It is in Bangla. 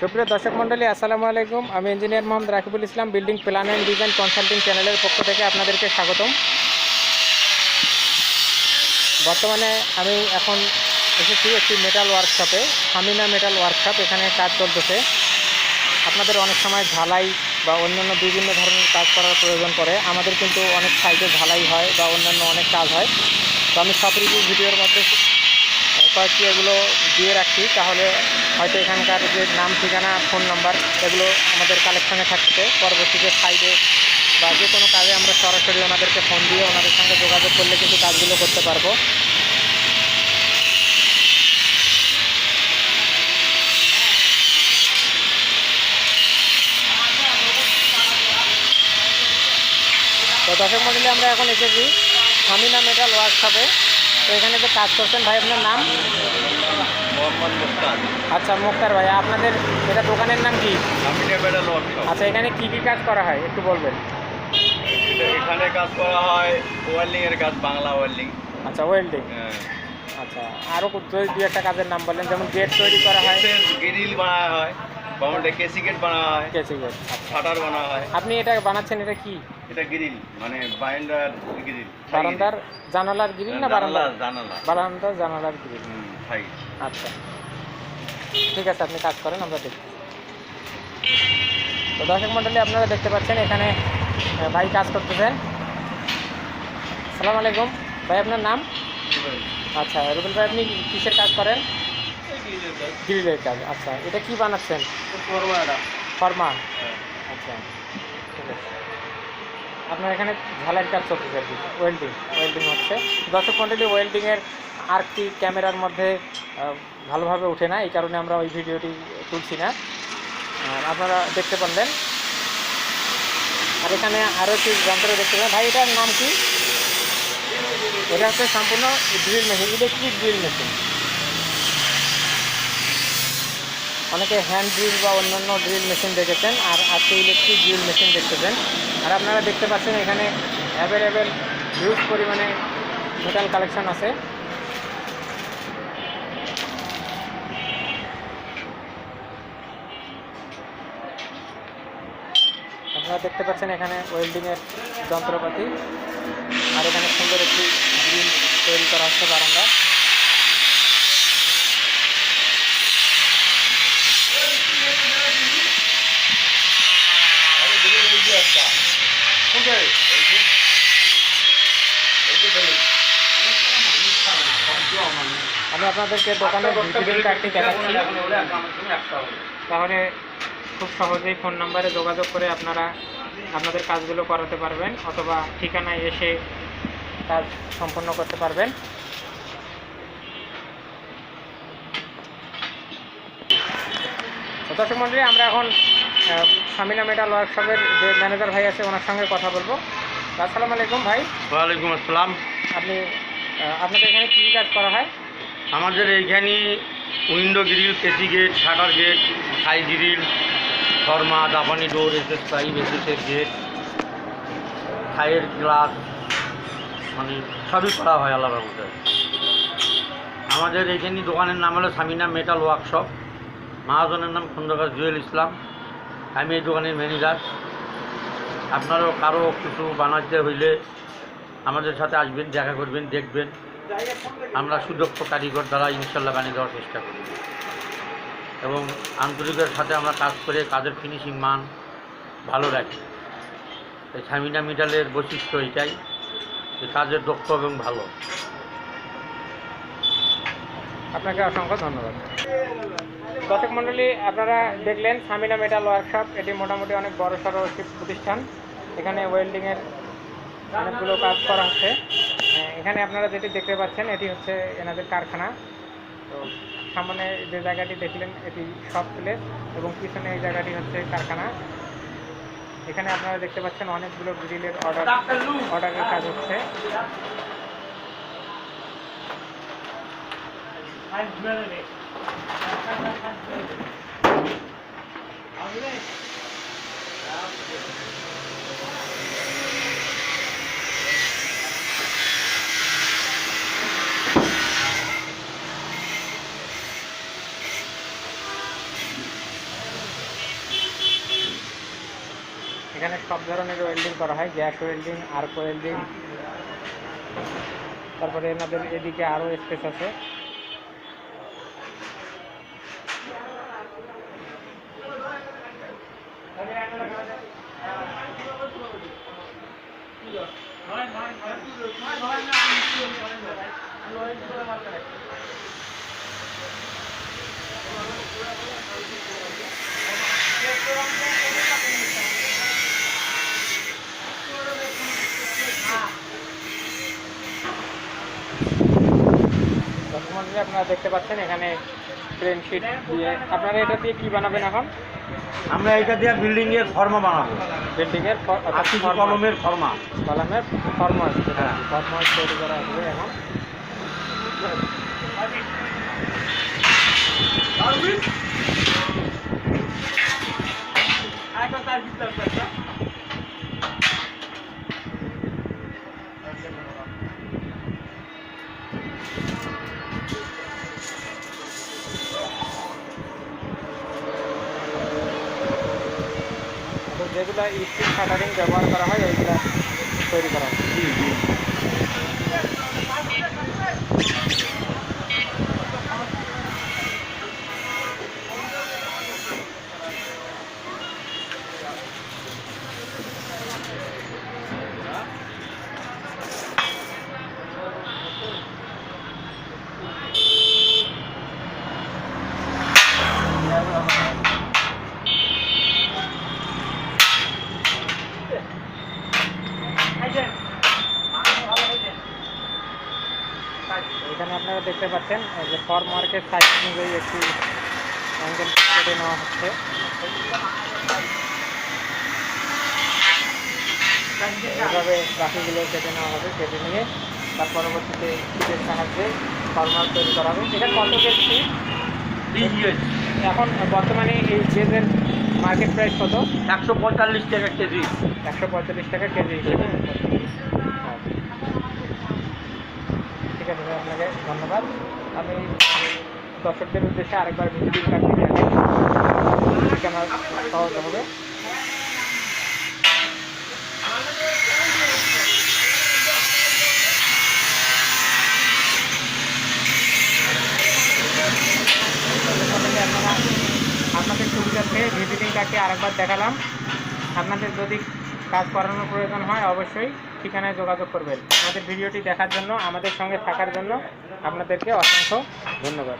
সুপ্রিয় দর্শক মণ্ডলী, আসসালামু আলাইকুম। আমি engineer Mohammad Rakibul Islam building plan and design consulting চ্যানেলের পক্ষ থেকে আপনাদেরকে স্বাগতম। বর্তমানে আমি এখন এসেছি একটি মেটাল ওয়ার্কশপে হামিনা মেটাল ওয়ার্কশপ এখানে কাজ চলতেছে। আপনাদের অনেক সময় ঝালাই বা অন্যান্য বিভিন্ন ধরনের কাজ করার প্রয়োজন পড়ে। আমাদের কিন্তু অনেক সাইডে ঝালাই হয় বা অন্যান্য অনেক কাজ হয়। তো আমি সব রিভিউ ভিডিওর মধ্যে কয়েকটি এগুলো দিয়ে রাখছি, তাহলে হয়তো এখানকার যে নাম, ঠিকানা, ফোন নাম্বার এগুলো আমাদের কালেকশনে থাকতে পরবর্তীতে সাইডে বা যে কোনো কাজে আমরা সরাসরি ওনাদেরকে ফোন দিয়ে ওনাদের সঙ্গে যোগাযোগ করলে কিন্তু কাজগুলো করতে পারব। তো দর্শক আমরা এখন এসেছি হামিনা মেটাল ওয়ার্কশপে তো এখানে যে কাজ করছেন ভাই আপনার নাম? আচ্ছা মুক্তার ভাই আপনাদের এটা দোকানের নাম কি? আচ্ছা এখানে কি কি কাজ করা হয়? একটু বলবেন। এখানে কাজ করা হয় ওয়েল্ডিং এর কাজ বাংলা ওয়েল্ডিং। আচ্ছা ওয়েল্ডিং। আচ্ছা আরও যদি দু একটা কাজের নাম বললেন যেমন গেট তৈরি করা হয়। গ্রিল বানানো হয়। বাউন্ডে কেসি গেট বানানো হয়। কেসি গেট আচ্ছা। শাটার বানানো হয়। আপনি এটা বানাচ্ছেন এটা কি? এটা গ্রিল মানে বাইন্ডার গ্রিল। বারান্দার জানালার গ্রিল না বারান্দা জানালা। বারান্দার জানালার গ্রিল। আচ্ছা। ঠিক আছে আপনি কাজ করেন আমরা দেখি তো দর্শক মণ্ডলী আপনারা দেখতে পাচ্ছেন এখানে ভাই কাজ করতেছেন। সালাম আলাইকুম। ভাই আপনার নাম? আচ্ছা রুবেল ভাই আপনি কিসের কাজ করেন? গ্রিলের কাজ আচ্ছা। এটা কি বানাচ্ছেন? ফর্মা আচ্ছা। ঠিক আছে। আপনার এখানে ঝালাইয়ের কাজ চলতেছে আর কি। ওয়েল্ডিং ওয়েল্ডিং হচ্ছে। দর্শক মন্ডলী ওয়েল্ডিংয়ের আর কি ক্যামেরার মধ্যে ভালোভাবে ওঠে না এই কারণে আমরা ওই ভিডিওটি তুলছি না। আর আপনারা দেখতে পারলেন। আর এখানে আরও একটি যন্ত্র দেখতে পাবেন ভাই এটার নাম কি? এটা হচ্ছে সম্পূর্ণ drill machine electric drill machine অনেকে হ্যান্ড ড্রিল বা অন্যান্য ড্রিল মেশিন দেখেছেন আর আজকে ইলেকট্রিক ড্রিল মেশিন দেখতেছেন। আর আপনারা দেখতে পাচ্ছেন এখানে অ্যাভেলেবেল হিউজ পরিমাণে মেটাল কালেকশন আছে। আপনারা দেখতে পাচ্ছেন এখানে ওয়েল্ডিংয়ের যন্ত্রপাতি। আর এখানে সুন্দর একটি গ্রিল তৈরি করা হচ্ছে বারান্দা আমি আপনাদেরকে দোকানের ভিজিটিং কার্ডটি দেখাচ্ছি। তাহলে খুব সহজেই ফোন নাম্বারে যোগাযোগ করে আপনারা আপনাদের কাজগুলো করাতে পারবেন অথবা ঠিকানায় এসে কাজ সম্পন্ন করতে পারবেন। দর্শক মন্ডলী, আমরা এখন সামিনা মেটাল ওয়ার্কশপের যে ম্যানেজার ভাই আছে ওনার সঙ্গে কথা বলব। আসসালামু আলাইকুম ভাই। ওয়ালাইকুম আসসালাম। আপনি আপনাদের এখানে কী কাজ করা হয়? আমাদের এইখানে window grill KC gate shutter gate high grill ফর্মা জাপানি ডোর এসএস পাইপ এসএসের গেট থাইয়ের গ্লাস মানে সবই করা হয় আলাদা মধ্যে আমাদের এইখানে দোকানের নাম হলো সামিনা মেটাল ওয়ার্কশপ মহাজনের নাম খন্দকার জুয়েল ইসলাম। আমি এই দোকানের ম্যানেজার আপনারও কারও কিছু বানাতে হইলে আমাদের সাথে আসবেন, দেখা করবেন, দেখবেন। আমরা সুদক্ষ কারিগর দ্বারা ইনশাল্লাহ বানিয়ে দেওয়ার চেষ্টা করি। এবং আন্তরিকের সাথে আমরা কাজ করে কাজের ফিনিশিং মান ভালো রাখি। এই সামিনা মিডালের বৈশিষ্ট্য এটাই যে কাজের দক্ষ এবং ভালো। আপনাকে অসংখ্য ধন্যবাদ। দর্শক মন্ডলী আপনারা দেখলেন সামিনা মেটাল ওয়ার্কশপ এটি মোটামুটি অনেক বড় সড়ো একটি প্রতিষ্ঠান। এখানে ওয়েল্ডিংয়ের অনেকগুলো কাজ করা হচ্ছে। হ্যাঁ, এখানে আপনারা যেটি দেখতে পাচ্ছেন, এটি হচ্ছে এনাদের কারখানা। তো সামনে যে জায়গাটি দেখলেন, এটি শপ প্লেস এবং পিছনে এই জায়গাটি হচ্ছে কারখানা। এখানে আপনারা দেখতে পাচ্ছেন অনেকগুলো গ্রিলের অর্ডার অর্ডারের কাজ হচ্ছে। I'm এখানে সব ধরনের ওয়েল্ডিং করা হয় গ্যাস ওয়েল্ডিং আর্ক ওয়েল্ডিং তারপরে এনাদের এদিকে আরও স্পেস আছে। বর্তমানে আপনারা দেখতে পাচ্ছেন এখানে প্লেন শিট দিয়ে। আপনারা এটা দিয়ে কি বানাবেন এখন? আমরা এটা দিয়ে বিল্ডিং এর ফর্মা বানাবো। বিল্ডিংয়ের আশি কলমের ফর্মা কলমের ফর্মাল হ্যাঁ। ফর্মাল তৈরি করা হবে এখন। তো যেগুলো স্টিল শাটারিং ব্যবহার করা হয় ওইগুলো তৈরি করা হয় জি জি এখানে আপনারা দেখতে পাচ্ছেন যে ফর মার্কেট সাইজ অনুযায়ী একটি অ্যাঙ্গেল কেটে নেওয়া হচ্ছে। এভাবে বাকিগুলো কেটে নেওয়া হবে কেটে নিয়ে তার পরবর্তীতে শীতের সাহায্যে ফর্মাল তৈরি করা হবে। এটা কত কেজি? এখন বর্তমানে এই গেজের মার্কেট প্রাইস কত? একশো পঁয়তাল্লিশ টাকা কেজি। একশো পঁয়তাল্লিশ টাকা কেজি। হিসেবে ভাই, আপনাকে ধন্যবাদ। আমি দর্শকদের উদ্দেশ্যে আরেকবার ভিজিটিং কার্ড দিয়ে রাখি ঠিকানা সহজ হবে। আপনাদের সুবিধার্থে ভিজিটিং কার্ডটি আরেকবার দেখালাম। আপনাদের যদি কাজ করানোর প্রয়োজন হয় অবশ্যই ঠিকানায় যোগাযোগ করবেন। আমাদের ভিডিওটি দেখার জন্য আমাদের সঙ্গে থাকার জন্য আপনাদেরকে অসংখ্য ধন্যবাদ।